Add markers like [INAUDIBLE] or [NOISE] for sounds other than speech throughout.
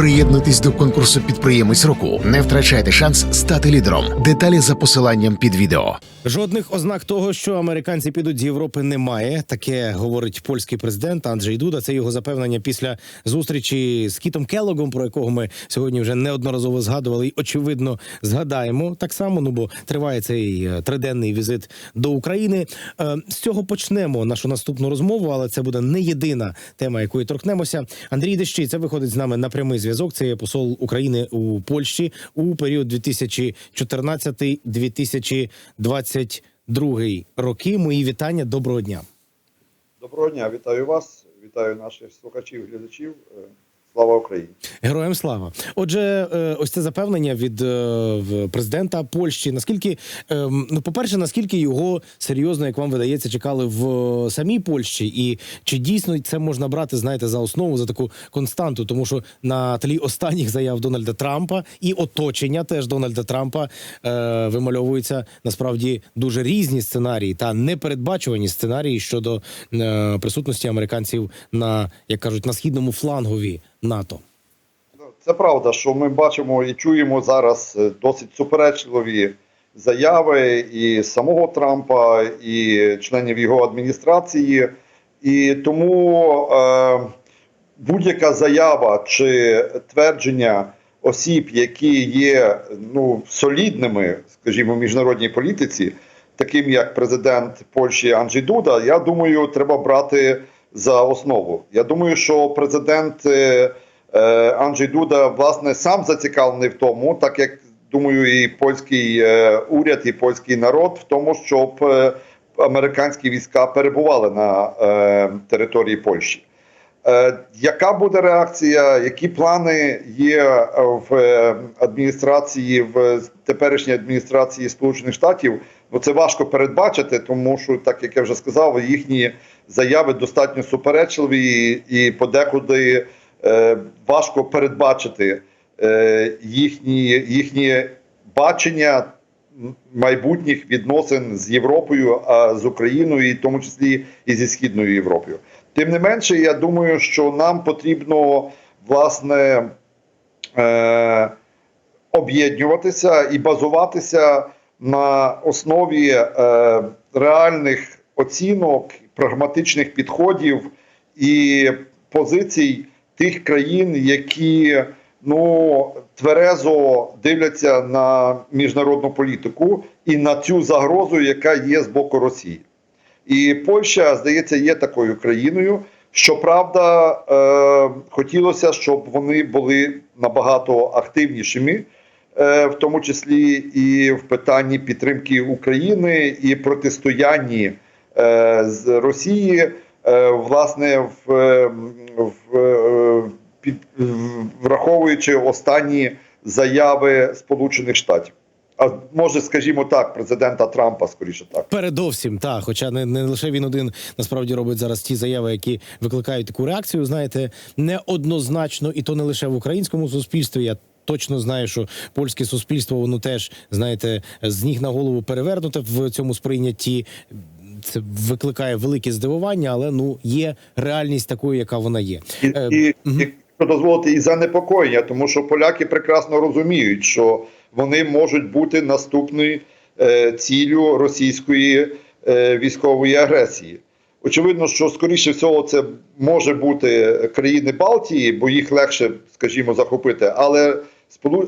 Приєднуйтесь до конкурсу підприємець року. Не втрачайте шанс стати лідером. Деталі за посиланням під відео. Жодних ознак того, що американці підуть з Європи, немає. Таке говорить польський президент Анджей Дуда. Це його запевнення після зустрічі з Кітом Келлогом, про якого ми сьогодні вже неодноразово згадували, і очевидно згадаємо так само. Ну бо триває цей е, триденний візит до України. Е, З цього почнемо нашу наступну розмову, але це буде не єдина тема, якої торкнемося. Андрій Дещий, це виходить з нами на прямий зв'язок. Це є посол України у Польщі у період 2014-2022 роки. Мої вітання. Доброго дня. Доброго дня, вітаю вас, вітаю наших слухачів, глядачів. Слава Україні! Героям слава. Отже, е, ось це запевнення від е, президента Польщі. Наскільки ем, ну, по-перше, наскільки його серйозно, як вам видається, чекали в е, самій Польщі, і чи дійсно це можна брати, знаєте, за основу за таку константу? Тому що на тлі останніх заяв Дональда Трампа і оточення теж Дональда Трампа е, вимальовуються насправді дуже різні сценарії та непередбачувані сценарії щодо е, присутності американців на як кажуть на східному флангові НАТО. Ну, Це правда, що ми бачимо і чуємо зараз е, досить суперечливі заяви і самого Трампа, і членів його адміністрації. І тому е, будь-яка заява чи твердження осіб, які є ну, солідними, скажімо, в міжнародній політиці, таким як президент Польщі Анджей Дуда, я думаю, треба брати за основу. Я думаю, що президент е, е, Анджей Дуда власне сам зацікавлений в тому, так як думаю, і польський е, уряд, і польський народ в тому, щоб американські війська перебували на території Польщі. Яка буде реакція? Які плани є в адміністрації в теперішній адміністрації Сполучених Штатів? Ну це важко передбачити, тому що, так як я вже сказав, їхні заяви достатньо суперечливі і подекуди е, важко передбачити е, їхні, їхні бачення майбутніх відносин з Європою, а з Україною, і в тому числі і зі Східною Європою. Тим не менше, я думаю, що нам потрібно власне е, об'єднуватися і базуватися на основі е, реальних оцінок, прагматичних підходів і позицій тих країн, які ну тверезо дивляться на міжнародну політику і на цю загрозу, яка є з боку Росії. І Польща, здається, є такою країною. Щоправда, е, хотілося, щоб вони були набагато активнішими, в тому числі і в питанні підтримки України і протистоянні е, з Росії, е, власне, в, е, в, е, під, враховуючи останні заяви Сполучених Штатів. А може, скажімо так, президента Трампа, скоріше так. Передовсім, так. Хоча не, не лише він один насправді робить зараз ті заяви, які викликають таку реакцію. Знаєте, неоднозначно, і то не лише в українському суспільстві. Я точно знаю, що польське суспільство воно теж знаєте з ніг на голову перевернуте в цьому сприйнятті. Це викликає велике здивування, але ну є реальність такою, яка вона є. І, Е, і, мгм. якщо дозволити, і занепокоєння, тому що поляки прекрасно розуміють, що вони можуть бути наступною е, ціллю російської е, військової агресії. Очевидно, що скоріше всього це може бути країни Балтії, бо їх легше, скажімо, захопити, але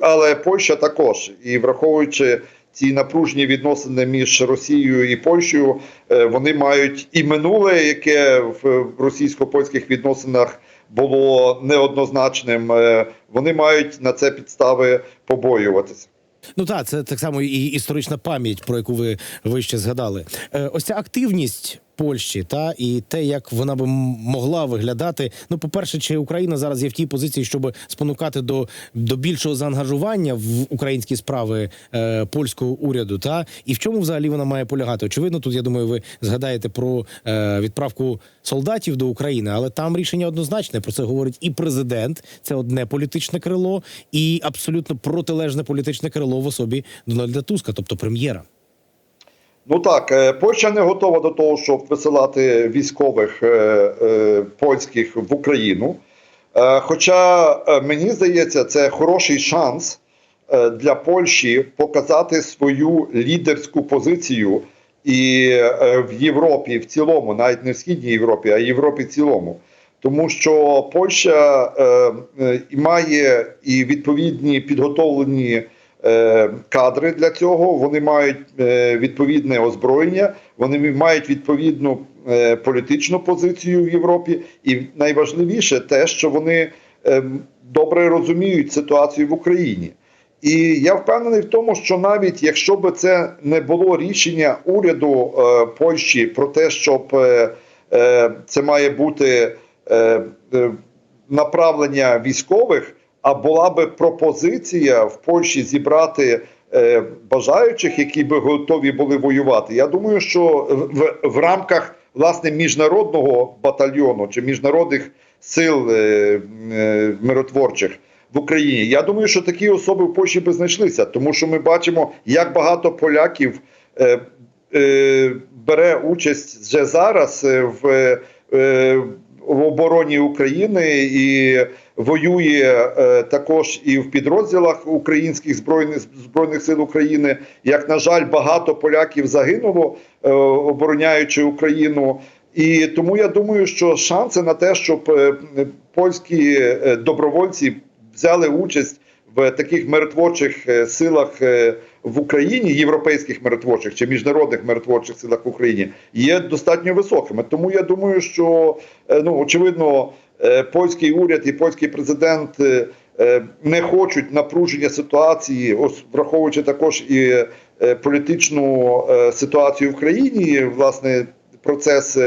але Польща також. І враховуючи ці напружені відносини між Росією і Польщею, е, вони мають і минуле, яке в російсько-польських відносинах було неоднозначним. е, Вони мають на це підстави побоюватися. Ну так, це так само і історична пам'ять, про яку ви вище згадали. Е, ось ця активність Польщі, та і те, як вона би могла виглядати. Ну, по-перше, чи Україна зараз є в тій позиції, щоб спонукати до, до більшого заангажування в українські справи е, польського уряду, та і в чому взагалі вона має полягати? Очевидно, тут я думаю, ви згадаєте про е, відправку солдатів до України, але там рішення однозначне. Про це говорить і президент. Це одне політичне крило, і абсолютно протилежне політичне крило в особі Дональда Туска, тобто прем'єра. Ну так, е, Польща не готова до того, щоб висилати військових е, е, польських в Україну. Хоча мені здається, це хороший шанс для Польщі показати свою лідерську позицію і в Європі в цілому, навіть не в східній Європі, а Європі в цілому. Тому що Польща має і відповідні підготовлені кадри для цього. Вони мають е, відповідне озброєння, вони мають відповідну е, політичну позицію в Європі, і найважливіше те, що вони е, добре розуміють ситуацію в Україні. І я впевнений в тому, що навіть якщо би це не було рішення уряду е, Польщі про те, щоб е, е, це має бути е, е, направлення військових, а була би пропозиція в Польщі зібрати е, бажаючих, які би готові були воювати. Я думаю, що в, в рамках власне міжнародного батальйону чи міжнародних сил е, е, миротворчих в Україні. Я думаю, що такі особи в Польщі би знайшлися, тому що ми бачимо, як багато поляків е, е, бере участь вже зараз е, в, е, в обороні України і воює е, також і в підрозділах українських збройних збройних сил України. Як на жаль, багато поляків загинуло, е, обороняючи Україну. І тому я думаю, що шанси на те, щоб е, польські е, добровольці взяли участь в таких миротворчих е, силах в Україні, європейських миротворчих чи міжнародних миротворчих силах в Україні, є достатньо високими. Тому я думаю, що е, ну очевидно, е, польський уряд і польський президент е, не хочуть напруження ситуації, ось враховуючи також і політичну ситуацію в країні, власне, процес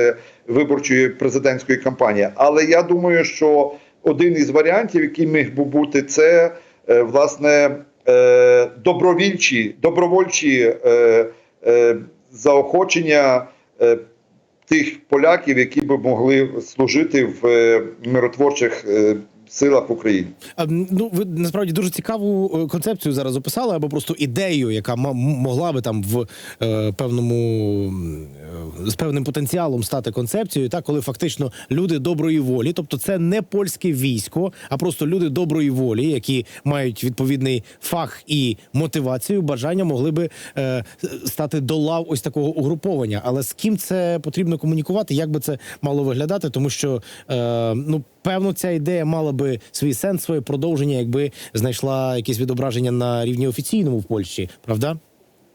виборчої президентської кампанії. Але я думаю, що один із варіантів, який міг би бути, це власне е, добровільчі, добровольчі е, е, заохочення тих поляків, які би могли служити в миротворчих силах. А, Ну, ви насправді дуже цікаву е, концепцію зараз описали, або просто ідею, яка могла би там в е, певному е, з певним потенціалом стати концепцією, та коли фактично люди доброї волі, тобто це не польське військо, а просто люди доброї волі, які мають відповідний фах і мотивацію, бажання могли би е, стати до лав ось такого угруповання. Але з ким це потрібно комунікувати? Як би це мало виглядати? Тому що е, ну певно, ця ідея мала би свій сенс, своє продовження, якби знайшла якесь відображення на рівні офіційному в Польщі, правда?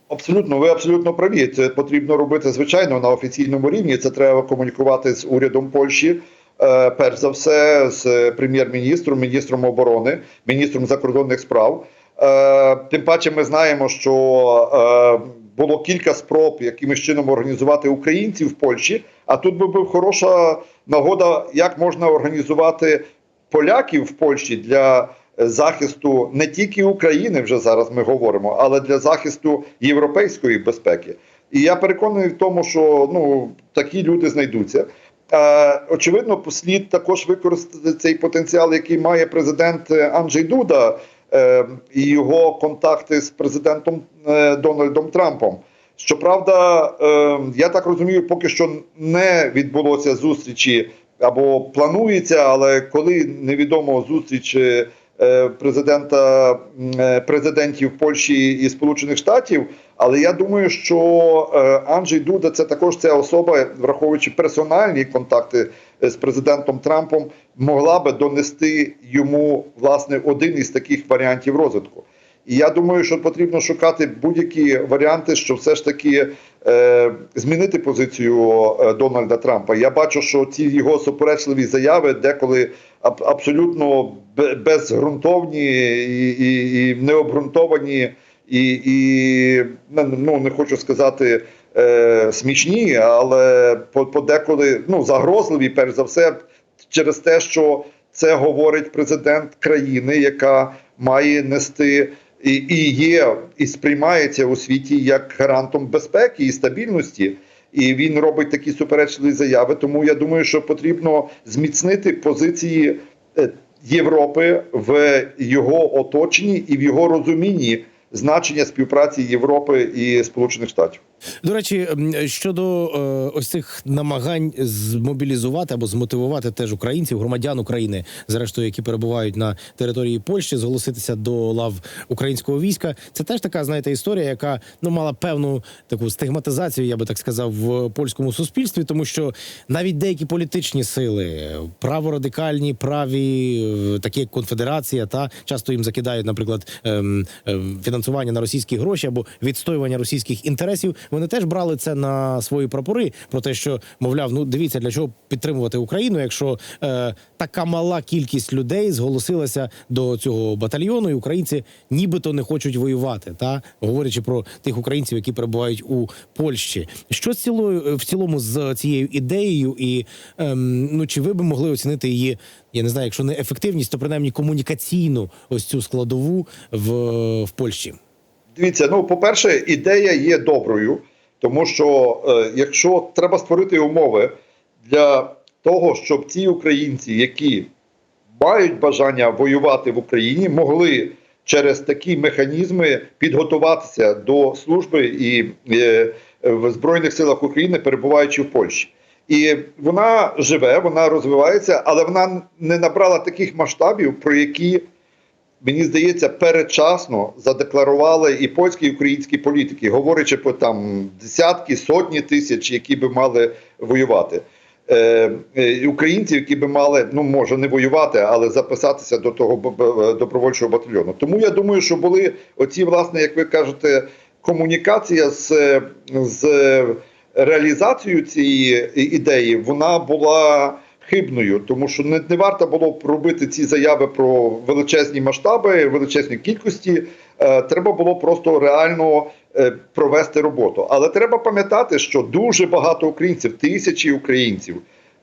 Абсолютно, ви абсолютно праві. Це потрібно робити звичайно на офіційному рівні. Це треба комунікувати з урядом Польщі. е, Перш за все, з прем'єр-міністром, міністром оборони, міністром закордонних справ. Е, Тим паче, ми знаємо, що е, було кілька спроб якимось чином організувати українців в Польщі. А тут би був хороша нагода, як можна організувати поляків в Польщі для захисту не тільки України, вже зараз ми говоримо, але для захисту європейської безпеки. І я переконаний в тому, що ну такі люди знайдуться. Е, очевидно, слід також використати цей потенціал, який має президент Анджей Дуда е, і його контакти з президентом е, Дональдом Трампом. Щоправда, е, я так розумію, поки що не відбулося зустрічі або планується, але коли невідомо зустріч е, президента е, президентів Польщі і Сполучених Штатів. Але я думаю, що Анджей Дуда це також ця особа, враховуючи персональні контакти з президентом Трампом, могла би донести йому власне один із таких варіантів розвитку. І я думаю, що потрібно шукати будь-які варіанти, щоб все ж таки е, змінити позицію е, Дональда Трампа. Я бачу, що ці його суперечливі заяви деколи аб- абсолютно бе- безґрунтовні і, і, і необґрунтовані, і, і ну не хочу сказати е, смішні, але по- подеколи ну загрозливі, перш за все, через те, що це говорить президент країни, яка має нести і, і є, і сприймається у світі як гарантом безпеки і стабільності. І він робить такі суперечливі заяви. Тому я думаю, що потрібно зміцнити позиції е, Європи в його оточенні і в його розумінні значення співпраці Європи і Сполучених Штатів. До речі, щодо е, ось цих намагань змобілізувати або змотивувати теж українців, громадян України, зрештою, які перебувають на території Польщі, зголоситися до лав українського війська. Це теж така, знаєте, історія, яка ну мала певну таку стигматизацію, я би так сказав, в польському суспільстві, тому що навіть деякі політичні сили, праворадикальні, праві, е, такі як конфедерація, та часто їм закидають, наприклад, ем, ем, фінансування на російські гроші або відстоювання російських інтересів. Вони теж брали це на свої прапори про те, що мовляв, ну дивіться, для чого підтримувати Україну, якщо е, така мала кількість людей зголосилася до цього батальйону, і українці нібито не хочуть воювати, та говорячи про тих українців, які перебувають у Польщі. Що з цілою в цілому з цією ідеєю, і ем, ну чи ви би могли оцінити її? Я не знаю, якщо не ефективність, то принаймні комунікаційну ось цю складову в, в Польщі. Дивіться, ну по-перше, ідея є доброю, тому що е, якщо треба створити умови для того, щоб ці українці, які мають бажання воювати в Україні, могли через такі механізми підготуватися до служби і е, в Збройних силах України, перебуваючи в Польщі. І вона живе, вона розвивається, але вона не набрала таких масштабів, про які мені здається, передчасно задекларували і польські, і українські політики, говорячи про там десятки, сотні тисяч, які би мали воювати. Е, е, українців, які би мали, ну може не воювати, але записатися до того б- добровольчого батальйону. Тому я думаю, що були оці, власне, як ви кажете, комунікація з, з реалізацією цієї ідеї, вона була хибною, тому що не, не варто було б робити ці заяви про величезні масштаби, величезні кількості. Е, треба було просто реально е, провести роботу. Але треба пам'ятати, що дуже багато українців, тисячі українців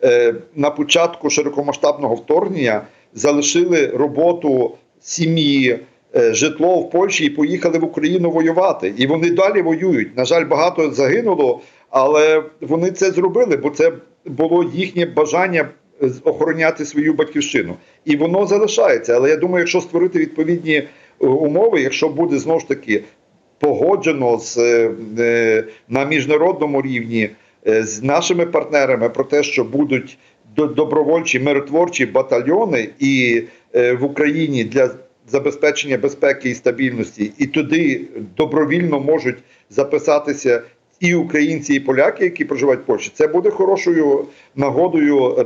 е, на початку широкомасштабного вторгнення залишили роботу сім'ї. е, Житло в Польщі і поїхали в Україну воювати, і вони далі воюють. На жаль, багато загинуло, але вони це зробили, бо це було їхнє бажання е, охороняти свою батьківщину, і воно залишається. Але я думаю, якщо створити відповідні е, умови, якщо буде знову ж таки погоджено з е, на міжнародному рівні з нашими партнерами про те, що будуть до- добровольчі миротворчі батальйони і в Україні для забезпечення безпеки і стабільності, і туди добровільно можуть записатися і українці, і поляки, які проживають в Польщі, це буде хорошою нагодою е,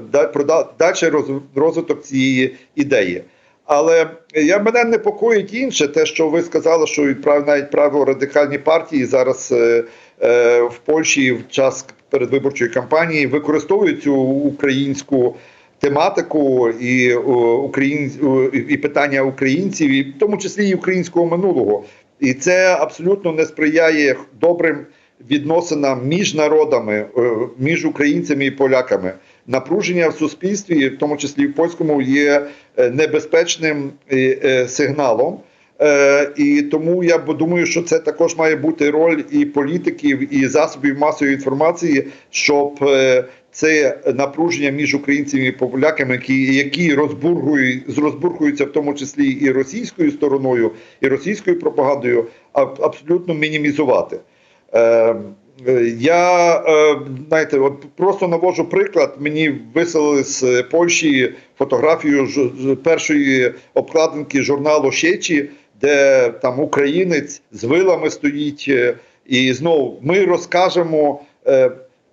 далі роз- розвиток цієї ідеї. Але я мене непокоїть інше, те, що ви сказали, що і навіть праворадикальні партії зараз е, е, в Польщі в час передвиборчої кампанії використовують цю українську тематику і, о, україн, і питання українців, і в тому числі і українського минулого. І це абсолютно не сприяє добрим відносинам між народами, е, між українцями і поляками. Напруження в суспільстві, в тому числі в польському, є е, небезпечним е, сигналом. І тому я думаю, що це також має бути роль і політиків, і засобів масової інформації, щоб це напруження між українцями і поляками, які, які розбургують, розбургуються в тому числі і російською стороною, і російською пропагандою, аб- абсолютно мінімізувати. Е, Я е, знаєте, от просто навожу приклад. Мені висилали з Польщі фотографію ж- першої обкладинки журналу Щечі, де там українець з вилами стоїть. е, І знову ми розкажемо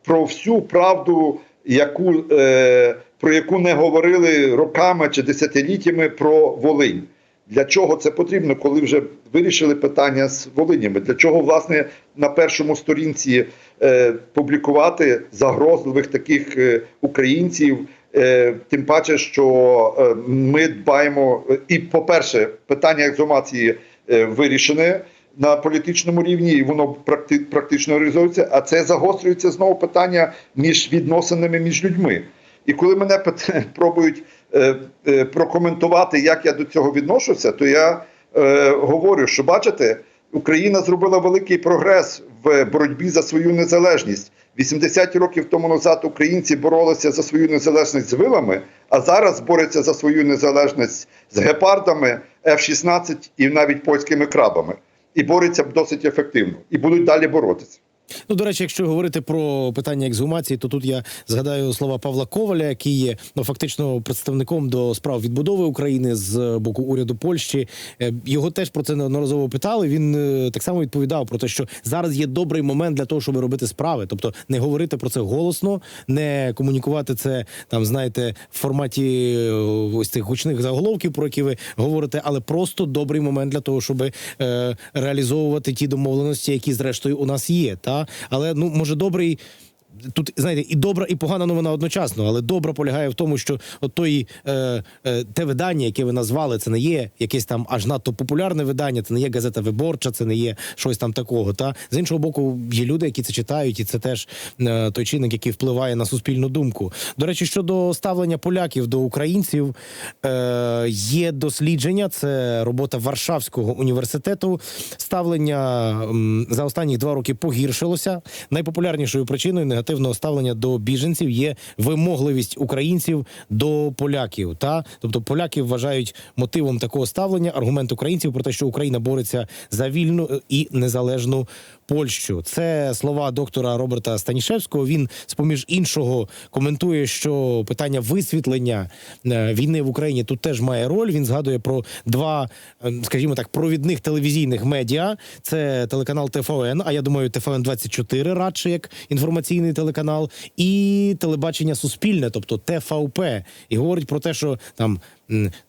про всю правду, яку, про яку не говорили роками чи десятиліттями про Волинь. Для чого це потрібно, коли вже вирішили питання з Волинями? Для чого, власне, на першому сторінці е, публікувати загрозливих таких е, українців? Е, тим паче, що е, ми дбаємо, е, і, по-перше, питання екзумації е, вирішене на політичному рівні, і воно практи- практично реалізується. А це загострюється знову питання між відносинами між людьми. І коли мене [LAUGHS] пробують прокоментувати, як я до цього відношуся, то я е, говорю, що бачите, Україна зробила великий прогрес в боротьбі за свою незалежність. 80 років тому назад українці боролися за свою незалежність з вилами, а зараз борються за свою незалежність з гепардами, F-16 і навіть польськими крабами. І борються досить ефективно, і будуть далі боротися. Ну, до речі, якщо говорити про питання ексгумації, то тут я згадаю слова Павла Коваля, який є ну фактично представником до справ відбудови України з боку уряду Польщі. Е, Його теж про це неодноразово питали. Він е, так само відповідав про те, що зараз є добрий момент для того, щоб робити справи, тобто не говорити про це голосно, не комунікувати це там, знаєте, в форматі е, ось цих гучних заголовків, про які ви говорите, але просто добрий момент для того, щоб е, реалізовувати ті домовленості, які зрештою у нас є. Та але ну може добрий. Тут знаєте, і добра, і погана новина одночасно, але добра полягає в тому, що от той е, е, те видання, яке ви назвали, це не є якесь там аж надто популярне видання, це не є газета виборча, це не є щось там такого. Та з іншого боку, є люди, які це читають, і це теж е, той чинник, який впливає на суспільну думку. До речі, щодо ставлення поляків до українців, е, є дослідження. Це робота Варшавського університету. Ставлення м, за останні два роки погіршилося. Найпопулярнішою причиною негативного ставлення до біженців є вимогливість українців до поляків. Та тобто поляки вважають мотивом такого ставлення аргумент українців про те, що Україна бореться за вільну і незалежну Польщу. Це слова доктора Роберта Станішевського. Він, з поміж іншого, коментує, що питання висвітлення е, війни в Україні тут теж має роль. Він згадує про два, е, скажімо так, провідних телевізійних медіа. Це телеканал ТФН, а я думаю, ТФН 24 радше як інформаційний телеканал, і телебачення Суспільне, тобто ТВП. І говорить про те, що там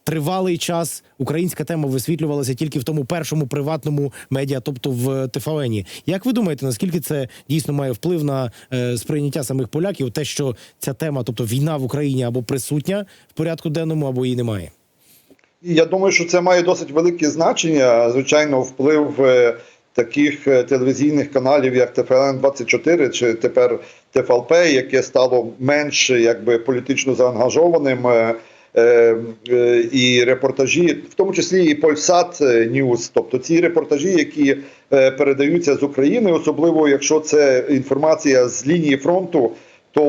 тривалий час українська тема висвітлювалася тільки в тому першому приватному медіа, тобто в ТФН. Як ви думаєте, наскільки це дійсно має вплив на е, сприйняття самих поляків? Те, що ця тема, тобто війна в Україні або присутня в порядку денному, або її немає? Я думаю, що це має досить велике значення. Звичайно, вплив е, таких е, телевізійних каналів, як ТФН 24 чи тепер ТФЛП, яке стало менш якби політично заангажованим. Е, е, е, І репортажі, в тому числі і Польсат Ньюс, тобто ці репортажі, які е, передаються з України, особливо якщо це інформація з лінії фронту, то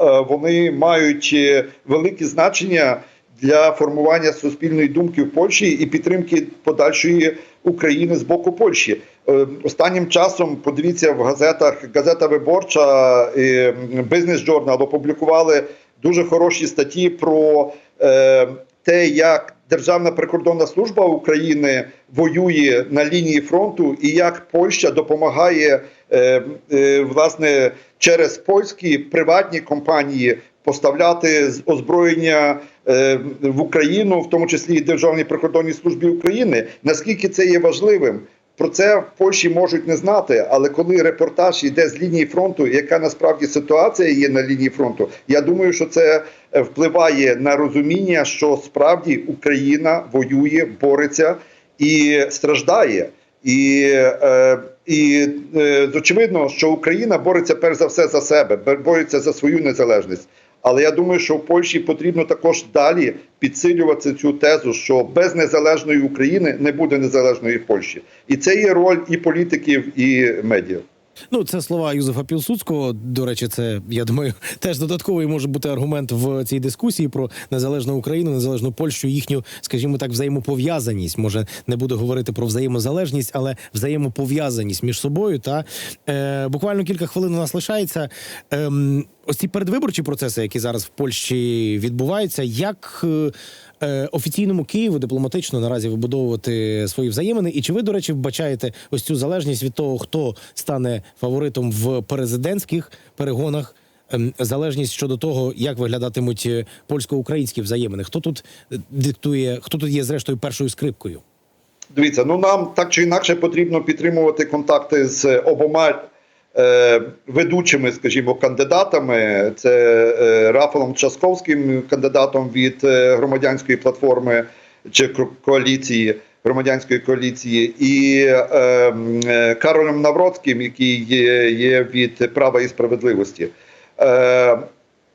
е, вони мають е, велике значення для формування суспільної думки в Польщі і підтримки подальшої України з боку Польщі. Е, Останнім часом подивіться в газетах газета Виборча і Бізнес Джорнал опублікували дуже хороші статті про е, те, як Державна прикордонна служба України воює на лінії фронту, і як Польща допомагає е, е, власне через польські приватні компанії поставляти озброєння е, в Україну, в тому числі і Державній прикордонній службі України. Наскільки це є важливим? Про це в Польщі можуть не знати, але коли репортаж йде з лінії фронту, яка насправді ситуація є на лінії фронту, я думаю, що це е, впливає на розуміння, що справді Україна воює, бореться і страждає. І, е, і е, очевидно, що Україна бореться перш за все за себе, бореться за свою незалежність. Але я думаю, що в Польщі потрібно також далі підсилювати цю тезу, що без незалежної України не буде незалежної Польщі, і це є роль і політиків, і медіа. Ну, це слова Юзефа Пілсудського. До речі, це я думаю, [LAUGHS] теж додатковий може бути аргумент в цій дискусії про незалежну Україну, незалежну Польщу, їхню, скажімо так, взаємопов'язаність. Може, не буду говорити про взаємозалежність, але взаємопов'язаність між собою. Та е, буквально кілька хвилин у нас лишається. Ем, ось ці передвиборчі процеси, які зараз в Польщі відбуваються, як. Е, Офіційному Києву дипломатично наразі вибудовувати свої взаємини. І чи ви, до речі, вбачаєте ось цю залежність від того, хто стане фаворитом в президентських перегонах? ем, Залежність щодо того, як виглядатимуть е, польсько-українські взаємини, хто тут е, диктує, хто тут є зрештою першою скрипкою? Дивіться, ну нам так чи інакше потрібно підтримувати контакти з обома ведучими, скажімо, кандидатами. Це е, Рафалом Часковським, кандидатом від е, громадянської платформи чи коаліції. Громадянської коаліції і е, е, Каролем Навроцьким, який є, від права і справедливості. Е,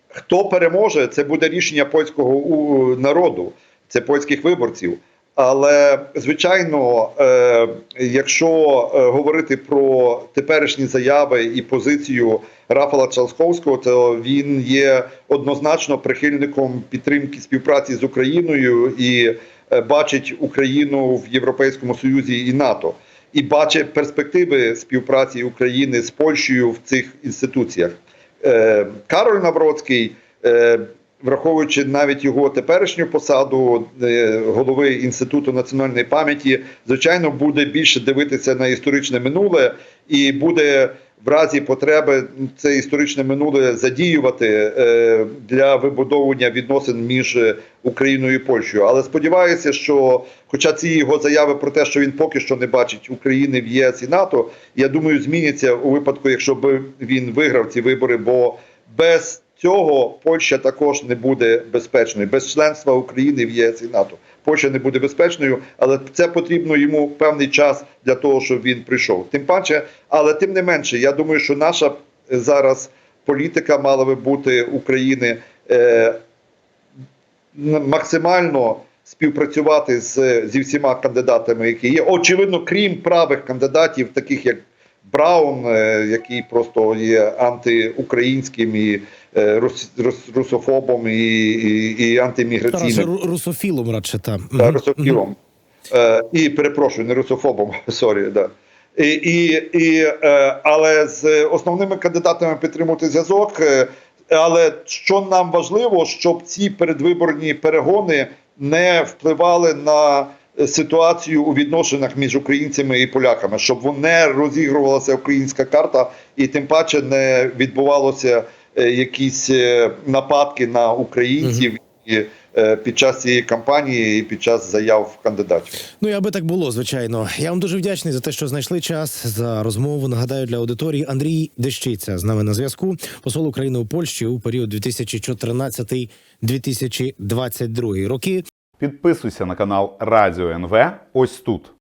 хто переможе, це буде рішення польського народу, це польських виборців. Але звичайно, е, якщо е, говорити про теперішні заяви і позицію Рафала Чалсковського, то він є однозначно прихильником підтримки співпраці з Україною і е, бачить Україну в Європейському Союзі і НАТО. і бачить перспективи співпраці України з Польщею в цих інституціях. Кароль Навроцький, враховуючи навіть його теперішню посаду е, голови інституту національної пам'яті, звичайно, буде більше дивитися на історичне минуле і буде в разі потреби це історичне минуле задіювати е, для вибудовування відносин між Україною і Польщею. Але сподіваюся, що, хоча ці його заяви про те, що він поки що не бачить України в ЄС і НАТО, я думаю, зміняться у випадку, якщо б він виграв ці вибори, бо без цього Польща також не буде безпечною. Без членства України в ЄС і НАТО Польща не буде безпечною, але це потрібно йому певний час для того, щоб він прийшов. Тим паче, але тим не менше, я думаю, що наша зараз політика мала би бути України е, максимально співпрацювати з, зі всіма кандидатами, які є. Очевидно, крім правих кандидатів, таких як Браун, е, який просто є антиукраїнським і рус, рус- русофобом і, і, і антиміграційним ру- русофілом радше та та, Мгм. русофілом. Е, і перепрошую, не русофобом, [LAUGHS] сорі, да. І, і, і, е, але з основними кандидатами підтримувати зв'язок. Е, але що нам важливо, щоб ці передвиборні перегони не впливали на ситуацію у відношеннях між українцями і поляками, щоб не розігрувалася українська карта, і тим паче не відбувалося е, якісь е, нападки на українців і, е, під час цієї кампанії і під час заяв кандидатів. Ну і аби так було, звичайно. Я вам дуже вдячний за те, що знайшли час за розмову. Нагадаю для аудиторії Андрій Дещиця з нами на зв'язку. Посол України у Польщі у період 2014-2022 роки. Підписуйся на канал Радіо НВ ось тут.